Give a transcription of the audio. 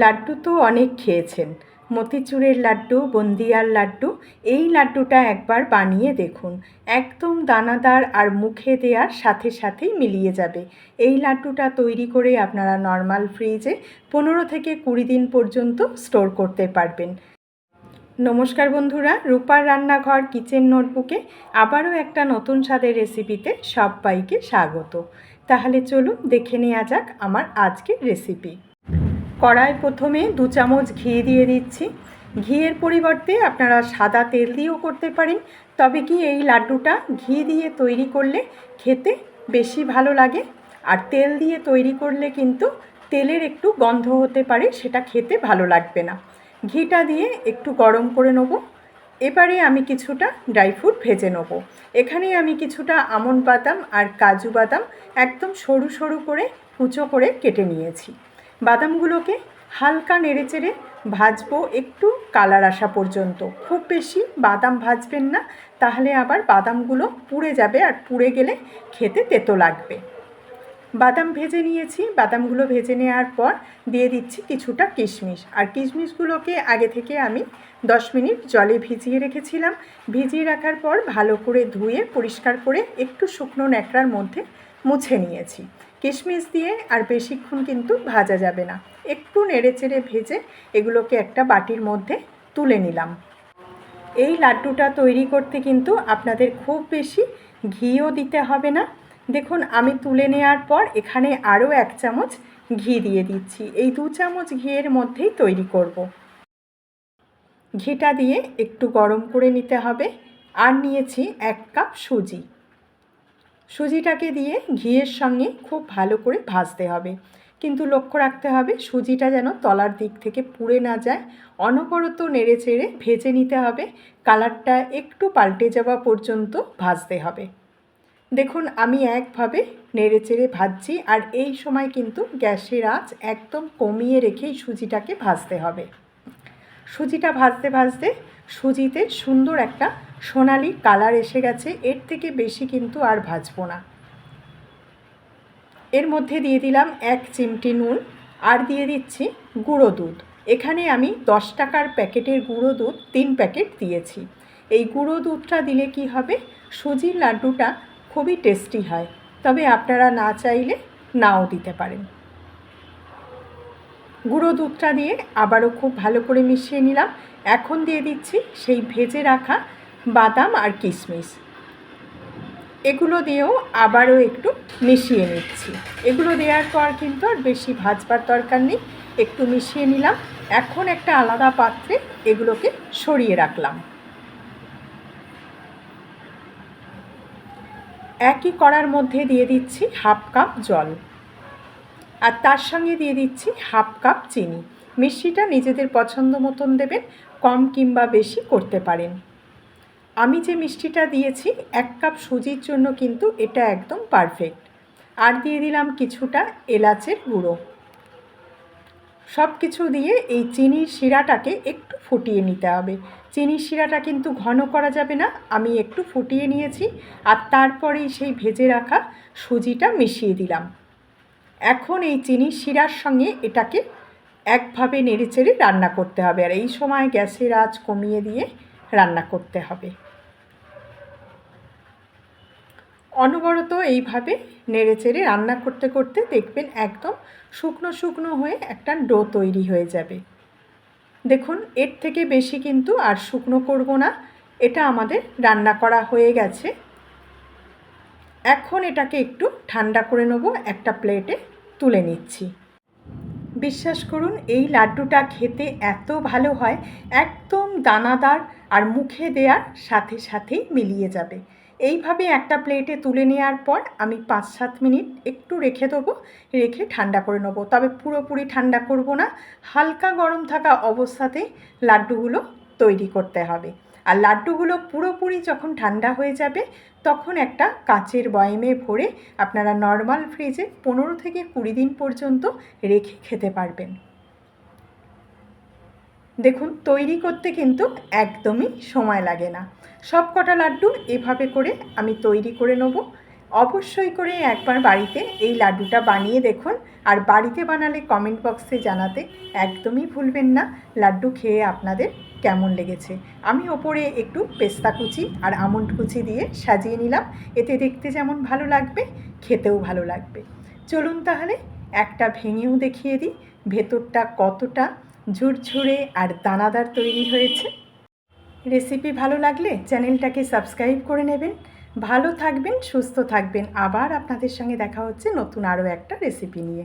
লাড্ডু তো অনেক খেয়েছেন। মতিচুরের লাড্ডু, বন্দিয়ার লাড্ডু, এই লাড্ডুটা একবার বানিয়ে দেখুন। একদম দানাদার আর মুখে দেওয়ার সাথে সাথেই মিলিয়ে যাবে। এই লাড্ডুটা তৈরি করে আপনারা নর্মাল ফ্রিজে পনেরো থেকে কুড়ি দিন পর্যন্ত স্টোর করতে পারবেন। নমস্কার বন্ধুরা, রূপার রান্নাঘর কিচেন নোটবুকে আবারও একটা নতুন স্বাদের রেসিপিতে সবাইকে স্বাগত। তাহলে চলুন দেখে নেওয়া যাক আমার আজকের রেসিপি। কড়াই প্রথমে দু চামচ ঘি দিয়ে দিচ্ছি। ঘিয়ের পরিবর্তে আপনারা সাদা তেল দিয়েও করতে পারেন। তবে কি এই লাড্ডুটা ঘি দিয়ে তৈরি করলে খেতে বেশি ভালো লাগে? আর তেল দিয়ে তৈরি করলে কিন্তু তেলের একটু গন্ধ হতে পারে, সেটা খেতে ভালো লাগবে না। ঘিটা দিয়ে একটু গরম করে নেব। এবারে আমি কিছুটা ড্রাই ফ্রুট ভেজে নেব। এখানে আমি কিছুটা আমন বাদাম আর কাজু বাদাম একদম সরু সরু করে কুচো করে কেটে নিয়েছি। বাদামগুলোকে হালকা নেড়ে চেড়ে ভাজবো একটু কালার আসা পর্যন্ত। খুব বেশি বাদাম ভাজবেন না, তাহলে আবার বাদামগুলো পুড়ে যাবে আর পুড়ে গেলে খেতে তেতো লাগবে। বাদাম ভেজে নিয়েছি। বাদামগুলো ভেজে নেওয়ার পর দিয়ে দিচ্ছি কিছুটা কিশমিশ। আর কিশমিশগুলোকে আগে থেকে আমি দশ মিনিট জলে ভিজিয়ে রেখেছিলাম। ভিজিয়ে রাখার পর ভালো করে ধুয়ে, পরিষ্কার করে একটু শুকনো ন্যাকড়ার মধ্যে মুছে নিয়েছি। কিশমিশ দিয়ে আর বেশিক্ষণ কিন্তু ভাজা যাবে না। একটু নেড়েচেড়ে ভেজে এগুলোকে একটা বাটির মধ্যে তুলে নিলাম। এই লাড্ডুটা তৈরি করতে কিন্তু আপনাদের খুব বেশি ঘিও দিতে হবে না। দেখুন, আমি তুলে নেওয়ার পর এখানে আরও এক চামচ ঘি দিয়ে দিচ্ছি। এই দু চামচ ঘিয়ের মধ্যেই তৈরি করব। ঘিটা দিয়ে একটু গরম করে নিতে হবে। আর নিয়েছি এক কাপ সুজি। সুজিটাকে দিয়ে ঘিয়ের সঙ্গে খুব ভালো করে ভাজতে হবে। কিন্তু লক্ষ্য রাখতে হবে, সুজিটা যেন তলার দিক থেকে পুড়ে না যায়। অনবরত নেড়ে চেড়ে ভেজে নিতে হবে। কালারটা একটু পাল্টে যাওয়া পর্যন্ত ভাজতে হবে। দেখুন, আমি একভাবে নেড়ে চেড়ে ভাজছি আর এই সময় কিন্তু গ্যাসের আঁচ একদম কমিয়ে রেখেই সুজিটাকে ভাজতে হবে। সুজিটা ভাজতে ভাজতে সুজিতে সুন্দর একটা সোনালি কালার এসে গেছে, এর থেকে বেশি কিন্তু আর ভাজবো না। এর মধ্যে দিয়ে দিলাম এক চিমটি নুন আর দিয়ে দিচ্ছি গুঁড়ো দুধ। এখানে আমি দশ টাকার প্যাকেটের গুঁড়ো দুধ তিন প্যাকেট দিয়েছি। এই গুঁড়ো দুধটা দিলে কি হবে? সুজির লাড্ডুটা খুবই টেস্টি হয়। তবে আপনারা না চাইলে নাও দিতে পারেন। গুঁড়ো দুধটা দিয়ে আবারও খুব ভালো করে মিশিয়ে নিলাম। এখন দিয়ে দিচ্ছি সেই ভেজে রাখা বাদাম আর কিশমিশ। এগুলো দিয়েও আবারও একটু মিশিয়ে নিচ্ছি। এগুলো দেওয়ার পর কিন্তু আর বেশি ভাজবার দরকার নেই। একটু মিশিয়ে নিলাম। এখন একটা আলাদা পাত্রে এগুলোকে সরিয়ে রাখলাম। একই কড়ার মধ্যে দিয়ে দিচ্ছি হাফ কাপ জল। আর তার সঙ্গে দিয়ে দিচ্ছি হাফ কাপ চিনি। মিষ্টিটা নিজেদের পছন্দ মতন দেবেন, কম কিংবা বেশি করতে পারেন। আমি যে মিষ্টিটা দিয়েছি, এক কাপ সুজির জন্য কিন্তু এটা একদম পারফেক্ট আর দিয়ে দিলাম কিছুটা এলাচের গুঁড়ো। সব কিছু দিয়ে এই চিনির শিরাটাকে একটু ফুটিয়ে নিতে হবে। চিনির শিরাটা কিন্তু ঘন করা যাবে না, আমি একটু ফুটিয়ে নিয়েছি আর তারপরেই সেই ভেজে রাখা সুজিটা মিশিয়ে দিলাম। এখন এই চিনির শিরার সঙ্গে এটাকে একভাবে নেড়েচেড়ে রান্না করতে হবে আর এই সময় গ্যাসের আঁচ কমিয়ে দিয়ে রান্না করতে হবে। অনবরত এইভাবে নেড়েচেড়ে রান্না করতে করতে দেখবেন একদম শুকনো শুকনো হয়ে একটা ডো তৈরি হয়ে যাবে। দেখুন, এর থেকে বেশি কিন্তু আর শুকনো করব না। এটা আমাদের রান্না করা হয়ে গেছে। এখন এটাকে একটু ঠান্ডা করে নেব, একটা প্লেটে তুলে নিচ্ছি। বিশ্বাস করুন, এই লাড্ডুটা খেতে এত ভালো হয়, একদম দানাদার আর মুখে দেওয়ার সাথে সাথেই মিলিয়ে যাবে। এইভাবে একটা প্লেটে তুলে নেওয়ার পর আমি পাঁচ সাত মিনিট একটু রেখে দেবো, রেখে ঠান্ডা করে নেব। তবে পুরোপুরি ঠান্ডা করব না, হালকা গরম থাকা অবস্থাতেই লাড্ডুগুলো তৈরি করতে হবে। আর লাড্ডুগুলো পুরোপুরি যখন ঠান্ডা হয়ে যাবে, তখন একটা কাঁচের বয়েমে ভরে আপনারা নর্মাল ফ্রিজে পনেরো থেকে কুড়ি দিন পর্যন্ত রেখে খেতে পারবেন। দেখুন, তৈরি করতে কিন্তু একদমই সময় লাগে না। সব কটা লাড্ডু এভাবে করে আমি তৈরি করে নেব। অবশ্যই করে একবার বাড়িতে এই লাড্ডুটা বানিয়ে দেখুন আর বাড়িতে বানালে কমেন্ট বক্সে জানাতে একদমই ভুলবেন না লাড্ডু খেয়ে আপনাদের কেমন লেগেছে। আমি ওপরে একটু পেস্তা কুচি আর আমন্ড কুচি দিয়ে সাজিয়ে নিলাম। এতে দেখতে যেমন ভালো লাগবে, খেতেও ভালো লাগবে। চলুন তাহলে একটা ভেঙেও দেখিয়ে দিই। ভেতরটা কতটা ঝুরঝুরে আর দানাদার তৈরি হয়েছে। রেসিপি ভালো লাগলে চ্যানেলটাকে সাবস্ক্রাইব করে নেবেন। ভালো থাকবেন, সুস্থ থাকবেন। আবার আপনাদের সঙ্গে দেখা হচ্ছে নতুন আরও একটা রেসিপি নিয়ে।